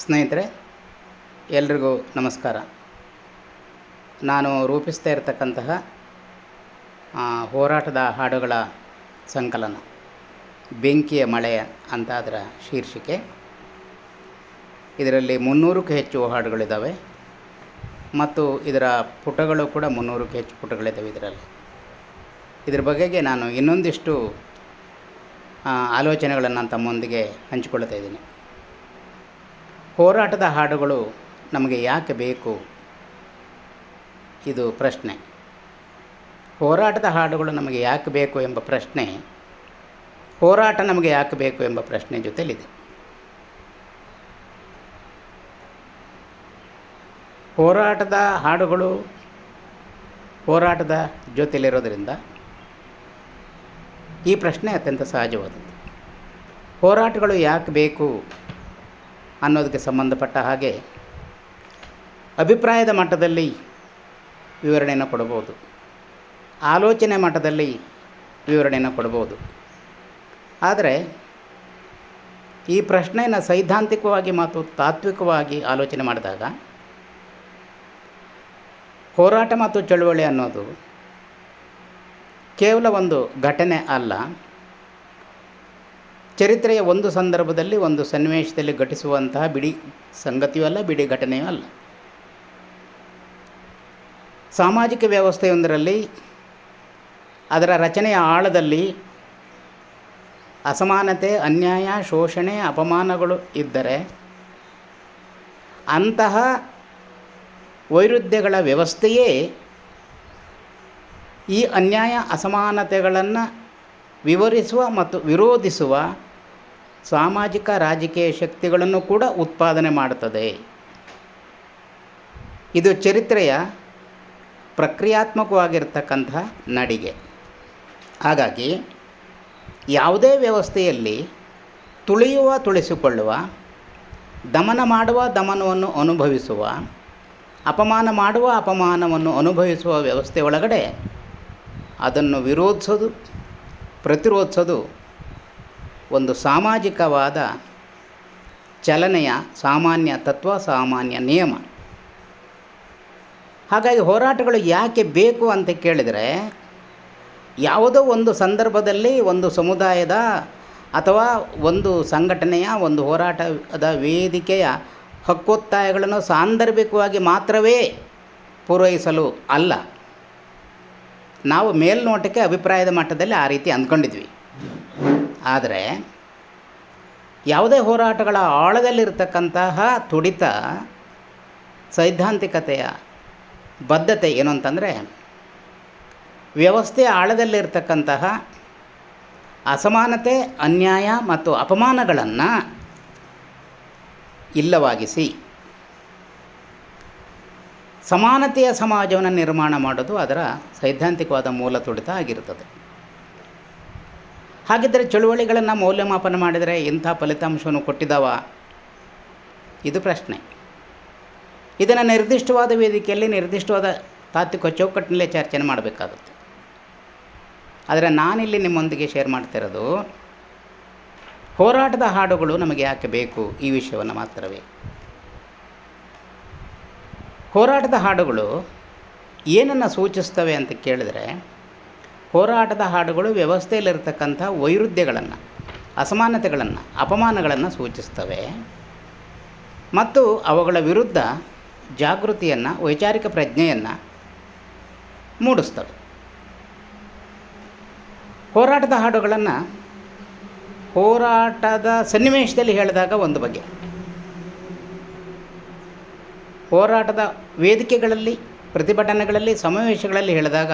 ಸ್ನೇಹಿತರೆ, ಎಲ್ರಿಗೂ ನಮಸ್ಕಾರ. ನಾನು ರೂಪಿಸ್ತಾ ಇರತಕ್ಕಂತಹ ಹೋರಾಟದ ಹಾಡುಗಳ ಸಂಕಲನ, ಬೆಂಕಿಯ ಮಳೆ ಅಂತ ಅದರ ಶೀರ್ಷಿಕೆ. ಇದರಲ್ಲಿ ಮುನ್ನೂರಕ್ಕೂ ಹೆಚ್ಚು ಹಾಡುಗಳಿದ್ದಾವೆ ಮತ್ತು ಇದರ ಪುಟಗಳು ಕೂಡ ಮುನ್ನೂರಕ್ಕೂ ಹೆಚ್ಚು ಪುಟಗಳಿದ್ದಾವೆ ಇದರಲ್ಲಿ. ಇದ್ರ ಬಗೆಗೆ ನಾನು ಇನ್ನೊಂದಿಷ್ಟು ಆಲೋಚನೆಗಳನ್ನು ತಮ್ಮೊಂದಿಗೆ ಹಂಚಿಕೊಳ್ತಾ ಇದ್ದೀನಿ. ಹೋರಾಟದ ಹಾಡುಗಳು ನಮಗೆ ಯಾಕೆ ಬೇಕು? ಇದು ಪ್ರಶ್ನೆ. ಹೋರಾಟದ ಹಾಡುಗಳು ನಮಗೆ ಯಾಕೆ ಬೇಕು ಎಂಬ ಪ್ರಶ್ನೆ, ಹೋರಾಟ ನಮಗೆ ಯಾಕೆ ಬೇಕು ಎಂಬ ಪ್ರಶ್ನೆ ಜೊತೆಲಿದೆ. ಹೋರಾಟದ ಹಾಡುಗಳು ಹೋರಾಟದ ಜೊತೆಲಿರೋದರಿಂದ ಈ ಪ್ರಶ್ನೆ ಅತ್ಯಂತ ಸಹಜವಾದದ್ದು. ಹೋರಾಟಗಳು ಯಾಕೆ ಬೇಕು ಅನ್ನೋದಕ್ಕೆ ಸಂಬಂಧಪಟ್ಟ ಹಾಗೆ ಅಭಿಪ್ರಾಯದ ಮಟ್ಟದಲ್ಲಿ ವಿವರಣೆಯನ್ನು ಕೊಡಬಹುದು. ಆಲೋಚನೆ ಮಟ್ಟದಲ್ಲಿ ವಿವರಣೆಯನ್ನು ಕೊಡ್ಬೋದು ಆದರೆ ಈ ಪ್ರಶ್ನೆಯನ್ನು ಸೈದ್ಧಾಂತಿಕವಾಗಿ ಮತ್ತು ತಾತ್ವಿಕವಾಗಿ ಆಲೋಚನೆ ಮಾಡಿದಾಗ ಹೋರಾಟ ಮತ್ತು ಚಳುವಳಿ ಅನ್ನೋದು ಕೇವಲ ಒಂದು ಘಟನೆ ಅಲ್ಲ ಚರಿತ್ರೆಯ ಒಂದು ಸಂದರ್ಭದಲ್ಲಿ ಒಂದು ಸನ್ನಿವೇಶದಲ್ಲಿ ಘಟಿಸುವಂತಹ ಬಿಡಿ ಸಂಗತಿಯೂ ಅಲ್ಲ, ಬಿಡಿ ಘಟನೆಯೂ ಅಲ್ಲ. ಸಾಮಾಜಿಕ ವ್ಯವಸ್ಥೆಯೊಂದರಲ್ಲಿ ಅದರ ರಚನೆಯ ಆಳದಲ್ಲಿ ಅಸಮಾನತೆ, ಅನ್ಯಾಯ, ಶೋಷಣೆ, ಅಪಮಾನಗಳು ಇದ್ದರೆ ಅಂತಹ ವೈರುಧ್ಯಗಳ ವ್ಯವಸ್ಥೆಯೇ ಈ ಅನ್ಯಾಯ, ಅಸಮಾನತೆಗಳನ್ನು ವಿವರಿಸುವ ಮತ್ತು ವಿರೋಧಿಸುವ ಸಾಮಾಜಿಕ ರಾಜಕೀಯ ಶಕ್ತಿಗಳನ್ನು ಕೂಡ ಉತ್ಪಾದನೆ ಮಾಡುತ್ತದೆ ಇದು ಚರಿತ್ರೆಯ ಪ್ರಕ್ರಿಯಾತ್ಮಕವಾಗಿರ್ತಕ್ಕಂಥ ನಡಿಗೆ. ಹಾಗಾಗಿ ಯಾವುದೇ ವ್ಯವಸ್ಥೆಯಲ್ಲಿ ತುಳಿಯುವ, ತುಳಿಸಿಕೊಳ್ಳುವ, ದಮನ ಮಾಡುವ, ದಮನವನ್ನು ಅನುಭವಿಸುವ, ಅಪಮಾನ ಮಾಡುವ, ಅಪಮಾನವನ್ನು ಅನುಭವಿಸುವ ವ್ಯವಸ್ಥೆ ಒಳಗಡೆ ಅದನ್ನು ವಿರೋಧಿಸೋದು ಪ್ರತಿರೋಧಿಸೋದು ಒಂದು ಸಾಮಾಜಿಕವಾದ ಚಲನೆಯ ಸಾಮಾನ್ಯ ತತ್ವ, ಸಾಮಾನ್ಯ ನಿಯಮ. ಹಾಗಾಗಿ ಹೋರಾಟಗಳು ಯಾಕೆ ಬೇಕು ಅಂತ ಕೇಳಿದರೆ, ಯಾವುದೋ ಒಂದು ಸಂದರ್ಭದಲ್ಲಿ ಒಂದು ಸಮುದಾಯದ ಅಥವಾ ಒಂದು ಸಂಘಟನೆಯ, ಒಂದು ಹೋರಾಟದ ವೇದಿಕೆಯ ಹಕ್ಕೊತ್ತಾಯಗಳನ್ನು ಸಾಂದರ್ಭಿಕವಾಗಿ ಮಾತ್ರವೇ ಪೂರೈಸಲು ಅಲ್ಲ. ನಾವು ಮೇಲ್ನೋಟಕ್ಕೆ ಅಭಿಪ್ರಾಯದ ಮಟ್ಟದಲ್ಲಿ ಆ ರೀತಿ ಅಂದ್ಕೊಂಡಿದ್ವಿ. ಆದರೆ ಯಾವುದೇ ಹೋರಾಟಗಳ ಆಳದಲ್ಲಿರ್ತಕ್ಕಂತಹ ತುಡಿತ, ಸೈದ್ಧಾಂತಿಕತೆಯ ಬದ್ಧತೆ ಏನು ಅಂತಂದರೆ ವ್ಯವಸ್ಥೆ ಆಳದಲ್ಲಿರ್ತಕ್ಕಂತಹ ಅಸಮಾನತೆ, ಅನ್ಯಾಯ ಮತ್ತು ಅಪಮಾನಗಳನ್ನು ಇಲ್ಲವಾಗಿಸಿ ಸಮಾನತೆಯ ಸಮಾಜವನ್ನು ನಿರ್ಮಾಣ ಮಾಡೋದು ಅದರ ಸೈದ್ಧಾಂತಿಕವಾದ ಮೂಲ ತುಡಿತ ಆಗಿರುತ್ತದೆ. ಹಾಗಿದ್ದರೆ ಚಳುವಳಿಗಳನ್ನು ಮೌಲ್ಯಮಾಪನ ಮಾಡಿದರೆ ಇಂಥ ಫಲಿತಾಂಶವನ್ನು ಕೊಟ್ಟಿದ್ದಾವ ಇದು ಪ್ರಶ್ನೆ. ಇದನ್ನು ನಿರ್ದಿಷ್ಟವಾದ ವೇದಿಕೆಯಲ್ಲಿ ನಿರ್ದಿಷ್ಟವಾದ ತಾತ್ವಿಕ ಚೌಕಟ್ಟಿನಲ್ಲೇ ಚರ್ಚೆ ಮಾಡಬೇಕಾಗುತ್ತೆ. ಆದರೆ ನಾನಿಲ್ಲಿ ನಿಮ್ಮೊಂದಿಗೆ ಶೇರ್ ಮಾಡ್ತಿರೋದು, ಹೋರಾಟದ ಹಾಡುಗಳು ನಮಗೆ ಯಾಕೆ ಬೇಕು ಈ ವಿಷಯವನ್ನು ಮಾತ್ರವೇ? ಹೋರಾಟದ ಹಾಡುಗಳು ಏನನ್ನು ಸೂಚಿಸ್ತವೆ ಅಂತ ಕೇಳಿದರೆ, ಹೋರಾಟದ ಹಾಡುಗಳು ವ್ಯವಸ್ಥೆಯಲ್ಲಿರ್ತಕ್ಕಂಥ ವೈರುಧ್ಯಗಳನ್ನು, ಅಸಮಾನತೆಗಳನ್ನು, ಅಪಮಾನಗಳನ್ನು ಸೂಚಿಸ್ತವೆ. ಮತ್ತು ಅವುಗಳ ವಿರುದ್ಧ ಜಾಗೃತಿಯನ್ನು, ವೈಚಾರಿಕ ಪ್ರಜ್ಞೆಯನ್ನು ಮೂಡಿಸ್ತವೆ. ಹೋರಾಟದ ಹಾಡುಗಳನ್ನು ಹೋರಾಟದ ಸನ್ನಿವೇಶದಲ್ಲಿ ಹೇಳಿದಾಗ ಒಂದು ಬಗೆ. ಹೋರಾಟದ ವೇದಿಕೆಗಳಲ್ಲಿ, ಪ್ರತಿಭಟನೆಗಳಲ್ಲಿ, ಸಮಾವೇಶಗಳಲ್ಲಿ ಹೇಳಿದಾಗ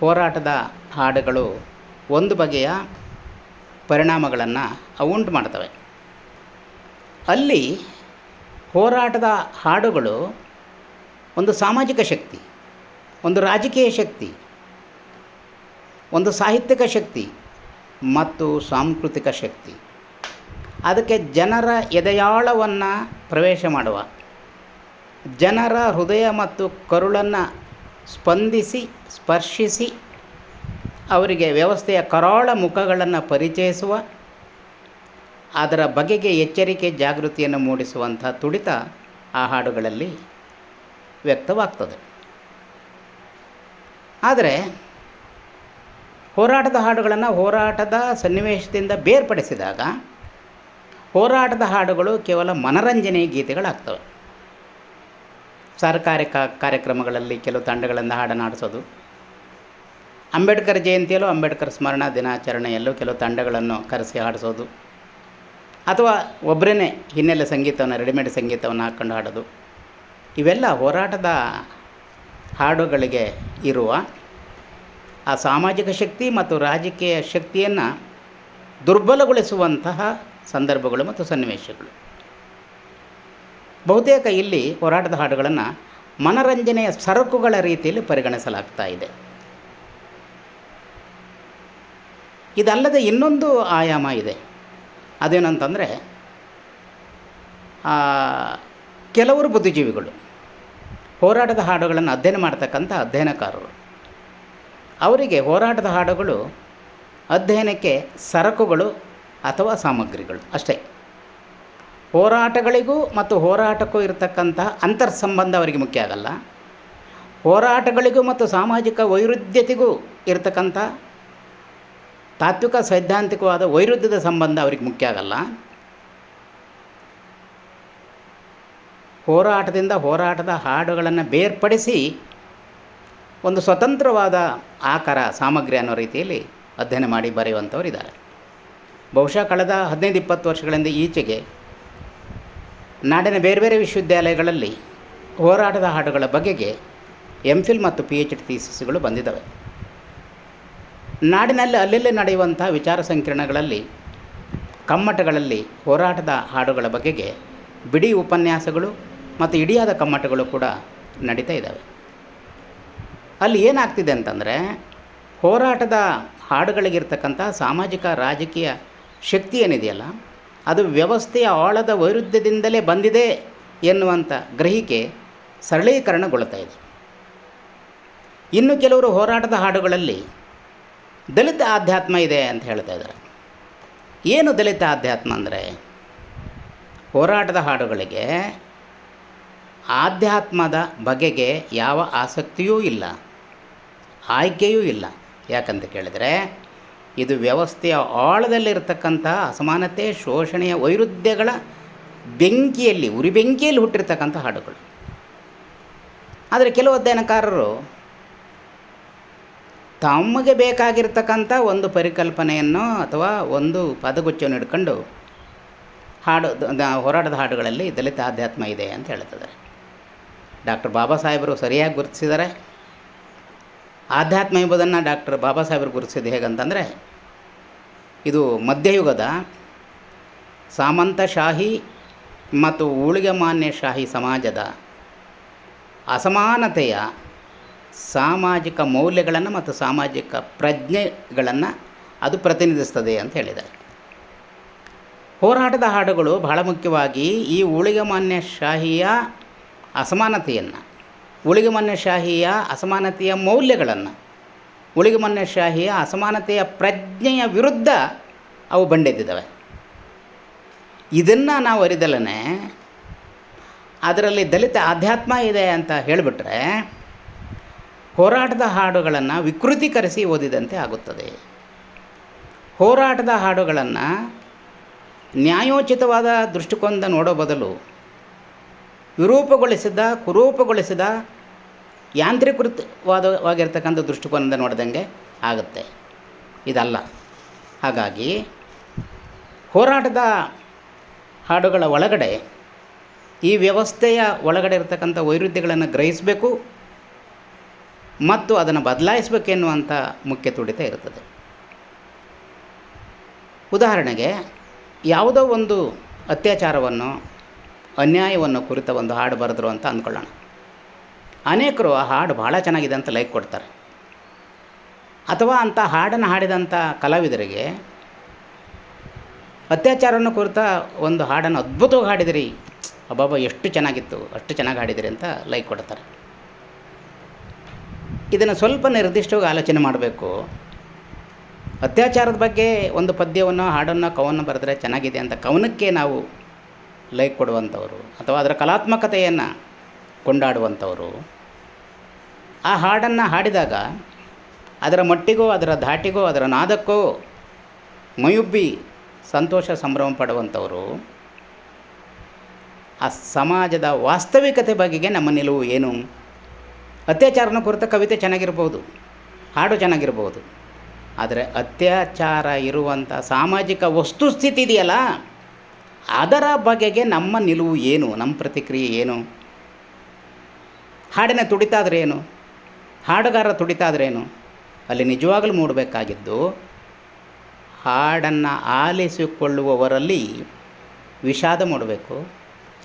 ಹೋರಾಟದ ಹಾಡುಗಳು ಒಂದು ಬಗೆಯ ಪರಿಣಾಮಗಳನ್ನು ಅವು ಉಂಟು ಮಾಡ್ತವೆ ಅಲ್ಲಿ ಹೋರಾಟದ ಹಾಡುಗಳು ಒಂದು ಸಾಮಾಜಿಕ ಶಕ್ತಿ, ಒಂದು ರಾಜಕೀಯ ಶಕ್ತಿ, ಒಂದು ಸಾಹಿತ್ಯಿಕ ಶಕ್ತಿ ಮತ್ತು ಸಾಂಸ್ಕೃತಿಕ ಶಕ್ತಿ. ಅದಕ್ಕೆ ಜನರ ಎದೆಯಾಳವನ್ನು ಪ್ರವೇಶ ಮಾಡುವ ಜನರ ಹೃದಯ ಮತ್ತು ಕರುಳನ್ನು ಸ್ಪಂದಿಸಿ, ಸ್ಪರ್ಶಿಸಿ, ಅವರಿಗೆ ವ್ಯವಸ್ಥೆಯ ಕರಾಳ ಮುಖಗಳನ್ನು ಪರಿಚಯಿಸುವ, ಅದರ ಬಗೆಗೆ ಎಚ್ಚರಿಕೆ ಜಾಗೃತಿಯನ್ನು ಮೂಡಿಸುವಂಥ ತುಡಿತ ಆ ಹಾಡುಗಳಲ್ಲಿ ವ್ಯಕ್ತವಾಗ್ತದೆ. ಆದರೆ ಹೋರಾಟದ ಹಾಡುಗಳನ್ನು ಹೋರಾಟದ ಸನ್ನಿವೇಶದಿಂದ ಬೇರ್ಪಡಿಸಿದಾಗ ಹೋರಾಟದ ಹಾಡುಗಳು ಕೇವಲ ಮನರಂಜನೆ ಗೀತೆಗಳಾಗ್ತವೆ. ಸರ್ಕಾರಿ ಕಾರ್ಯಕ್ರಮಗಳಲ್ಲಿ ಕೆಲವು ತಂಡಗಳನ್ನು ಹಾಡನಾಡಿಸೋದು. ಅಂಬೇಡ್ಕರ್ ಜಯಂತಿಯಲ್ಲೂ ಅಂಬೇಡ್ಕರ್ ಸ್ಮರಣ ದಿನಾಚರಣೆಯಲ್ಲೂ ಕೆಲವು ತಂಡಗಳನ್ನು ಕರೆಸಿ ಹಾಡಿಸೋದು. ಅಥವಾ ಒಬ್ಬರೇ ಹಿನ್ನೆಲೆ ಸಂಗೀತವನ್ನು, ರೆಡಿಮೇಡ್ ಸಂಗೀತವನ್ನು ಹಾಕ್ಕೊಂಡು ಹಾಡೋದು. ಇವೆಲ್ಲ ಹೋರಾಟದ ಹಾಡುಗಳಿಗೆ ಇರುವ ಆ ಸಾಮಾಜಿಕ ಶಕ್ತಿ ಮತ್ತು ರಾಜಕೀಯ ಶಕ್ತಿಯನ್ನು ದುರ್ಬಲಗೊಳಿಸುವಂತಹ ಸಂದರ್ಭಗಳು ಮತ್ತು ಸನ್ನಿವೇಶಗಳು. ಬಹುತೇಕ ಇಲ್ಲಿ ಹೋರಾಟದ ಹಾಡುಗಳನ್ನು ಮನರಂಜನೆಯ ಸರಕುಗಳ ರೀತಿಯಲ್ಲಿ ಪರಿಗಣಿಸಲಾಗ್ತಾ ಇದೆ. ಇದಲ್ಲದೆ ಇನ್ನೊಂದು ಆಯಾಮ ಇದೆ. ಅದೇನಂತಂದರೆ ಕೆಲವರು ಬುದ್ಧಿಜೀವಿಗಳು ಹೋರಾಟದ ಹಾಡುಗಳನ್ನು ಅಧ್ಯಯನ ಮಾಡ್ತಕ್ಕಂಥ ಅಧ್ಯಯನಕಾರರು. ಅವರಿಗೆ ಹೋರಾಟದ ಹಾಡುಗಳು ಅಧ್ಯಯನಕ್ಕೆ ಸರಕುಗಳು ಅಥವಾ ಸಾಮಗ್ರಿಗಳು ಅಷ್ಟೇ. ಹೋರಾಟಗಳಿಗೂ ಮತ್ತು ಹೋರಾಟಕ್ಕೂ ಇರತಕ್ಕಂತಹ ಅಂತರ್ ಸಂಬಂಧ ಅವರಿಗೆ ಮುಖ್ಯ ಆಗಲ್ಲ. ಹೋರಾಟಗಳಿಗೂ ಮತ್ತು ಸಾಮಾಜಿಕ ವೈರುಧ್ಯತೆಗೂ ಇರತಕ್ಕಂಥ ತಾತ್ವಿಕ ಸೈದ್ಧಾಂತಿಕವಾದ ವೈರುಧ್ಯದ ಸಂಬಂಧ ಅವರಿಗೆ ಮುಖ್ಯ ಆಗಲ್ಲ. ಹೋರಾಟದಿಂದ ಹೋರಾಟದ ಹಾಡುಗಳನ್ನು ಬೇರ್ಪಡಿಸಿ ಒಂದು ಸ್ವತಂತ್ರವಾದ ಆಕಾರ, ಸಾಮಗ್ರಿ ಅನ್ನೋ ರೀತಿಯಲ್ಲಿ ಅಧ್ಯಯನ ಮಾಡಿ ಬರೆಯುವಂಥವರಿದ್ದಾರೆ ಬಹುಶಃ ಕಳೆದ ಹದಿನೈದು, ಇಪ್ಪತ್ತು ವರ್ಷಗಳಿಂದ ಈಚೆಗೆ ನಾಡಿನ ಬೇರೆ ಬೇರೆ ವಿಶ್ವವಿದ್ಯಾಲಯಗಳಲ್ಲಿ ಹೋರಾಟದ ಹಾಡುಗಳ ಬಗೆಗೆ ಎಂ ಫಿಲ್ ಮತ್ತು ಪಿ ಎಚ್ ಡಿ ಥೀಸಿಸ್ಗಳು ಬಂದಿದ್ದಾವೆ. ನಾಡಿನಲ್ಲಿ ಅಲ್ಲೆಲ್ಲೇ ನಡೆಯುವಂಥ ವಿಚಾರ ಸಂಕಿರಣಗಳಲ್ಲಿ, ಕಮ್ಮಟಗಳಲ್ಲಿ ಹೋರಾಟದ ಹಾಡುಗಳ ಬಗೆಗೆ ಬಿಡಿ ಉಪನ್ಯಾಸಗಳು ಮತ್ತು ಇಡಿಯಾದ ಕಮ್ಮಟಗಳು ಕೂಡ ನಡೀತಾ ಇದ್ದಾವೆ. ಅಲ್ಲಿ ಏನಾಗ್ತಿದೆ ಅಂತಂದರೆ, ಹೋರಾಟದ ಹಾಡುಗಳಿಗಿರ್ತಕ್ಕಂಥ ಸಾಮಾಜಿಕ ರಾಜಕೀಯ ಶಕ್ತಿ ಏನಿದೆಯಲ್ಲ ಅದು ವ್ಯವಸ್ಥೆಯ ಆಳದ ವೈರುಧ್ಯದಿಂದಲೇ ಬಂದಿದೆ ಎನ್ನುವಂಥ ಗ್ರಹಿಕೆ ಸರಳೀಕರಣಗೊಳ್ತಾ ಇದೆ. ಇನ್ನು ಕೆಲವರು ಹೋರಾಟದ ಹಾಡುಗಳಲ್ಲಿ ದಲಿತ ಆಧ್ಯಾತ್ಮ ಇದೆ ಅಂತ ಹೇಳ್ತಾ ಇದ್ದಾರೆ. ಏನು ದಲಿತ ಆಧ್ಯಾತ್ಮ ಅಂದರೆ? ಹೋರಾಟದ ಹಾಡುಗಳಿಗೆ ಆಧ್ಯಾತ್ಮದ ಬಗೆಗೆ ಯಾವ ಆಸಕ್ತಿಯೂ ಇಲ್ಲ, ಆಯ್ಕೆಯೂ ಇಲ್ಲ. ಯಾಕಂತ ಕೇಳಿದರೆ ಇದು ವ್ಯವಸ್ಥೆಯ ಆಳದಲ್ಲಿರ್ತಕ್ಕಂಥ ಅಸಮಾನತೆ, ಶೋಷಣೆಯ ವೈರುಧ್ಯಗಳ ಬೆಂಕಿಯಲ್ಲಿ, ಉರಿ ಬೆಂಕಿಯಲ್ಲಿ ಹುಟ್ಟಿರ್ತಕ್ಕಂಥ ಹಾಡುಗಳು. ಆದರೆ ಕೆಲವು ಅಧ್ಯಯನಕಾರರು ತಮಗೆ ಬೇಕಾಗಿರ್ತಕ್ಕಂಥ ಒಂದು ಪರಿಕಲ್ಪನೆಯನ್ನು ಅಥವಾ ಒಂದು ಪದಗುಚ್ಛವನ್ನು ಇಟ್ಕೊಂಡು ಹಾಡು ಹೋರಾಟದ ಹಾಡುಗಳಲ್ಲಿ ದಲಿತ ಆಧ್ಯಾತ್ಮ ಇದೆ ಅಂತ ಹೇಳ್ತಿದ್ದಾರೆ. ಡಾಕ್ಟರ್ ಬಾಬಾ ಸಾಹೇಬರು ಸರಿಯಾಗಿ ಗುರುತಿಸಿದ್ದಾರೆ. ಆಧ್ಯಾತ್ಮ ಎಂಬುದನ್ನು ಡಾಕ್ಟರ್ ಬಾಬಾ ಸಾಹೇಬರು ಗುರುತಿಸಿದ್ದು ಹೇಗಂತಂದರೆ, ಇದು ಮಧ್ಯಯುಗದ ಸಾಮಂತಶಾಹಿ ಮತ್ತು ಊಳಿಗೆ ಶಾಹಿ ಸಮಾಜದ ಅಸಮಾನತೆಯ ಸಾಮಾಜಿಕ ಮೌಲ್ಯಗಳನ್ನು ಮತ್ತು ಸಾಮಾಜಿಕ ಪ್ರಜ್ಞೆಗಳನ್ನು ಅದು ಪ್ರತಿನಿಧಿಸ್ತದೆ ಅಂತ ಹೇಳಿದ್ದಾರೆ. ಹೋರಾಟದ ಹಾಡುಗಳು ಬಹಳ ಮುಖ್ಯವಾಗಿ ಈ ಊಳಿಗೆ ಶಾಹಿಯ ಅಸಮಾನತೆಯನ್ನು ಉಳಿಗೆ ಶಾಹಿಯ ಅಸಮಾನತೆಯ ಮೌಲ್ಯಗಳನ್ನು ಉಳಿಗೆ ಶಾಹಿಯ ಅಸಮಾನತೆಯ ಪ್ರಜ್ಞೆಯ ವಿರುದ್ಧ ಅವು ಬಂಡೆದ್ದಿದ್ದಾವೆ ಇದನ್ನು ನಾವು ಅರಿದಲ್ಲೇ ಅದರಲ್ಲಿ ದಲಿತ ಆಧ್ಯಾತ್ಮ ಇದೆ ಅಂತ ಹೇಳಿಬಿಟ್ರೆ, ಹೋರಾಟದ ಹಾಡುಗಳನ್ನು ವಿಕೃತೀಕರಿಸಿ ಓದಿದಂತೆ ಆಗುತ್ತದೆ. ಹೋರಾಟದ ಹಾಡುಗಳನ್ನು ನ್ಯಾಯೋಚಿತವಾದ ದೃಷ್ಟಿಕೋನದ ನೋಡೋ ಬದಲು ವಿರೂಪಗೊಳಿಸಿದ, ಕುರೂಪಗೊಳಿಸಿದ ಯಾಂತ್ರೀಕೃತವಾದವಾಗಿರ್ತಕ್ಕಂಥ ದೃಷ್ಟಿಕೋನದಿಂದ ನೋಡಿದಂಗೆ ಆಗುತ್ತೆ. ಇದಲ್ಲ. ಹಾಗಾಗಿ ಹೋರಾಟದ ಹಾಡುಗಳ ಒಳಗಡೆ ಈ ವ್ಯವಸ್ಥೆಯ ಒಳಗಡೆ ಇರತಕ್ಕಂಥ ವೈರುಧ್ಯಗಳನ್ನು ಗ್ರಹಿಸಬೇಕು ಮತ್ತು ಅದನ್ನು ಬದಲಾಯಿಸಬೇಕೆನ್ನುವಂಥ ಮುಖ್ಯ ತುಡಿತ ಇರುತ್ತದೆ. ಉದಾಹರಣೆಗೆ ಯಾವುದೋ ಒಂದು ಅತ್ಯಾಚಾರವನ್ನು ಅನ್ಯಾಯವನ್ನು ಕುರಿತ ಒಂದು ಹಾಡು ಬರೆದ್ರು ಅಂತ ಅಂದ್ಕೊಳ್ಳೋಣ. ಅನೇಕರು ಆ ಹಾಡು ಭಾಳ ಚೆನ್ನಾಗಿದೆ ಅಂತ ಲೈಕ್ ಕೊಡ್ತಾರೆ. ಅಥವಾ ಅಂಥ ಹಾಡನ್ನು ಹಾಡಿದಂಥ ಕಲಾವಿದರಿಗೆ ಅತ್ಯಾಚಾರವನ್ನು ಕುರಿತ ಒಂದು ಹಾಡನ್ನು ಅದ್ಭುತವಾಗಿ ಹಾಡಿದಿರಿ ಅಬ್ಬಾಬ ಎಷ್ಟು ಚೆನ್ನಾಗಿತ್ತು, ಅಷ್ಟು ಚೆನ್ನಾಗಿ ಹಾಡಿದಿರಿ ಅಂತ ಲೈಕ್ ಕೊಡ್ತಾರೆ. ಇದನ್ನು ಸ್ವಲ್ಪ ನಿರ್ದಿಷ್ಟವಾಗಿ ಆಲೋಚನೆ ಮಾಡಬೇಕು. ಅತ್ಯಾಚಾರದ ಬಗ್ಗೆ ಒಂದು ಪದ್ಯವನ್ನು ಹಾಡನ್ನು ಕವನ ಬರೆದ್ರೆ ಚೆನ್ನಾಗಿದೆ ಅಂತ ಕವನಕ್ಕೆ ನಾವು ಲೈಕ್ ಕೊಡುವಂಥವರು ಅಥವಾ ಅದರ ಕಲಾತ್ಮಕತೆಯನ್ನು ಕೊಂಡಾಡುವಂಥವರು, ಆ ಹಾಡನ್ನು ಹಾಡಿದಾಗ ಅದರ ಮಟ್ಟಿಗೋ, ಅದರ ಧಾಟಿಗೋ, ಅದರ ನಾದಕ್ಕೋ ಮಯುಬ್ಬಿ ಸಂತೋಷ ಸಂಭ್ರಮ ಪಡುವಂಥವರು, ಆ ಸಮಾಜದ ವಾಸ್ತವಿಕತೆ ಬಗೆಗೆ ನಮ್ಮ ನಿಲುವು ಏನು? ಅತ್ಯಾಚಾರನ ಕುರಿತ ಕವಿತೆ ಚೆನ್ನಾಗಿರ್ಬೋದು, ಹಾಡು ಚೆನ್ನಾಗಿರ್ಬೋದು, ಆದರೆ ಅತ್ಯಾಚಾರ ಇರುವಂಥ ಸಾಮಾಜಿಕ ವಸ್ತುಸ್ಥಿತಿ ಇದೆಯಲ್ಲ? ಅದರ ಬಗೆಗೆ ನಮ್ಮ ನಿಲುವು ಏನು? ನಮ್ಮ ಪ್ರತಿಕ್ರಿಯೆ ಏನು? ಹಾಡಿನ ತುಡಿತಾದ್ರೇನು ಹಾಡುಗಾರ ತುಡಿತಾದ್ರೇನು ಅಲ್ಲಿ ನಿಜವಾಗಲೂ ಮೂಡಬೇಕಾಗಿದ್ದು, ಹಾಡನ್ನು ಆಲಿಸಿಕೊಳ್ಳುವವರಲ್ಲಿ ವಿಷಾದ ಮೂಡಬೇಕು,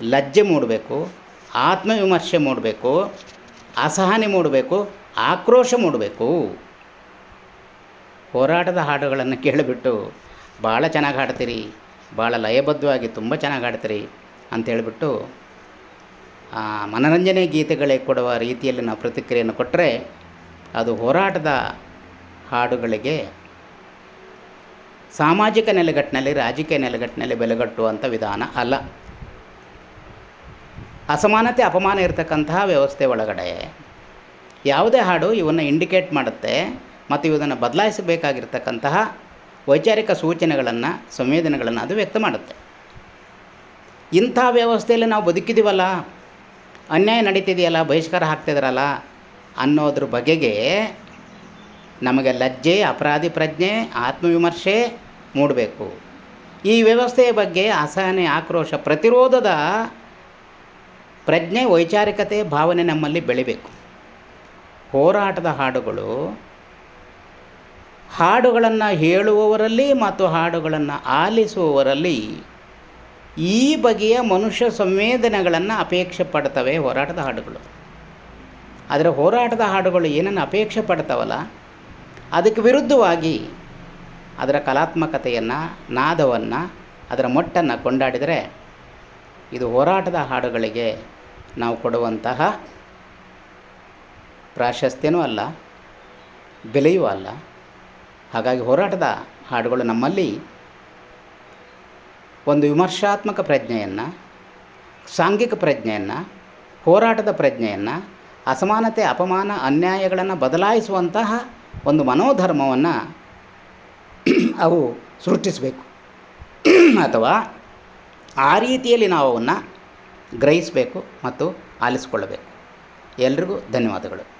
ಲಜ್ಜೆ ಮೂಡಬೇಕು, ಆತ್ಮವಿಮರ್ಶೆ ಮೂಡಬೇಕು, ಅಸಹನೆ ಮೂಡಬೇಕು, ಆಕ್ರೋಶ ಮೂಡಬೇಕು. ಹೋರಾಟದ ಹಾಡುಗಳನ್ನು ಕೇಳಿಬಿಟ್ಟು ಭಾಳ ಚೆನ್ನಾಗಿ ಹಾಡ್ತೀರಿ. ಭಾಳ ಲಯಬದ್ಧವಾಗಿ ತುಂಬ ಚೆನ್ನಾಗಿ ಹಾಡ್ತೀರಿ ಅಂತೇಳಿಬಿಟ್ಟು ಮನರಂಜನೆ ಗೀತೆಗಳೇ ಕೊಡುವ ರೀತಿಯಲ್ಲಿ ನಾವು ಪ್ರತಿಕ್ರಿಯೆಯನ್ನು ಕೊಟ್ಟರೆ ಅದು ಹೋರಾಟದ ಹಾಡುಗಳಿಗೆ ಸಾಮಾಜಿಕ ನೆಲೆಗಟ್ಟಿನಲ್ಲಿ, ರಾಜಕೀಯ ನೆಲೆಗಟ್ಟಿನಲ್ಲಿ ಬೆಲೆಗಟ್ಟುವಂಥ ವಿಧಾನ ಅಲ್ಲ. ಅಸಮಾನತೆ, ಅಪಮಾನ ಇರತಕ್ಕಂತಹ ವ್ಯವಸ್ಥೆ ಒಳಗಡೆ ಯಾವುದೇ ಹಾಡು ಇವನ್ನು ಇಂಡಿಕೇಟ್ ಮಾಡುತ್ತೆ ಮತ್ತು ಇದನ್ನು ಬದಲಾಯಿಸಬೇಕಾಗಿರ್ತಕ್ಕಂತಹ ವೈಚಾರಿಕ ಸೂಚನೆಗಳನ್ನು, ಸಂವೇದನೆಗಳನ್ನು ಅದು ವ್ಯಕ್ತ ಮಾಡುತ್ತೆ. ಇಂಥ ವ್ಯವಸ್ಥೆಯಲ್ಲಿ ನಾವು ಬದುಕಿದ್ದೀವಲ್ಲ ಅನ್ಯಾಯ ನಡೀತಿದೆಯಲ್ಲ, ಬಹಿಷ್ಕಾರ ಹಾಕ್ತಿದ್ರಲ್ಲ ಅನ್ನೋದ್ರ ಬಗೆಗೆ ನಮಗೆ ಲಜ್ಜೆ, ಅಪರಾಧಿ ಪ್ರಜ್ಞೆ, ಆತ್ಮವಿಮರ್ಶೆ ಮೂಡಬೇಕು. ಈ ವ್ಯವಸ್ಥೆಯ ಬಗ್ಗೆ ಅಸಹನೆ, ಆಕ್ರೋಶ, ಪ್ರತಿರೋಧದ ಪ್ರಜ್ಞೆ, ವೈಚಾರಿಕತೆ, ಭಾವನೆ ನಮ್ಮಲ್ಲಿ ಬೆಳಿಬೇಕು. ಹೋರಾಟದ ಹಾಡುಗಳು ಹಾಡುಗಳನ್ನು ಹೇಳುವವರಲ್ಲಿ ಮತ್ತು ಹಾಡುಗಳನ್ನು ಆಲಿಸುವವರಲ್ಲಿ ಈ ಬಗೆಯ ಮನುಷ್ಯ ಸಂವೇದನೆಗಳನ್ನು ಅಪೇಕ್ಷೆ ಪಡ್ತವೆ ಹೋರಾಟದ ಹಾಡುಗಳು. ಆದರೆ ಹೋರಾಟದ ಹಾಡುಗಳು ಏನನ್ನು ಅಪೇಕ್ಷೆ ಪಡ್ತಾವಲ್ಲ, ಅದಕ್ಕೆ ವಿರುದ್ಧವಾಗಿ ಅದರ ಕಲಾತ್ಮಕತೆಯನ್ನು, ನಾದವನ್ನು, ಅದರ ಮೊಟ್ಟನ್ನು ಕೊಂಡಾಡಿದರೆ ಇದು ಹೋರಾಟದ ಹಾಡುಗಳಿಗೆ ನಾವು ಕೊಡುವಂತಹ ಪ್ರಾಶಸ್ತ್ಯನೂ ಅಲ್ಲ, ಬೆಲೆಯೂ ಅಲ್ಲ. ಹಾಗಾಗಿ ಹೋರಾಟದ ಹಾಡುಗಳು ನಮ್ಮಲ್ಲಿ ಒಂದು ವಿಮರ್ಶಾತ್ಮಕ ಪ್ರಜ್ಞೆಯನ್ನು, ಸಾಂಘಿಕ ಪ್ರಜ್ಞೆಯನ್ನು, ಹೋರಾಟದ ಪ್ರಜ್ಞೆಯನ್ನು, ಅಸಮಾನತೆ, ಅಪಮಾನ, ಅನ್ಯಾಯಗಳನ್ನು ಬದಲಾಯಿಸುವಂತಹ ಒಂದು ಮನೋಧರ್ಮವನ್ನು ಅವು ಸೃಷ್ಟಿಸಬೇಕು. ಅಥವಾ ಆ ರೀತಿಯಲ್ಲಿ ನಾವು ಅವನ್ನು ಗ್ರಹಿಸಬೇಕು ಮತ್ತು ಆಲಿಸಿಕೊಳ್ಳಬೇಕು ಎಲ್ರಿಗೂ ಧನ್ಯವಾದಗಳು.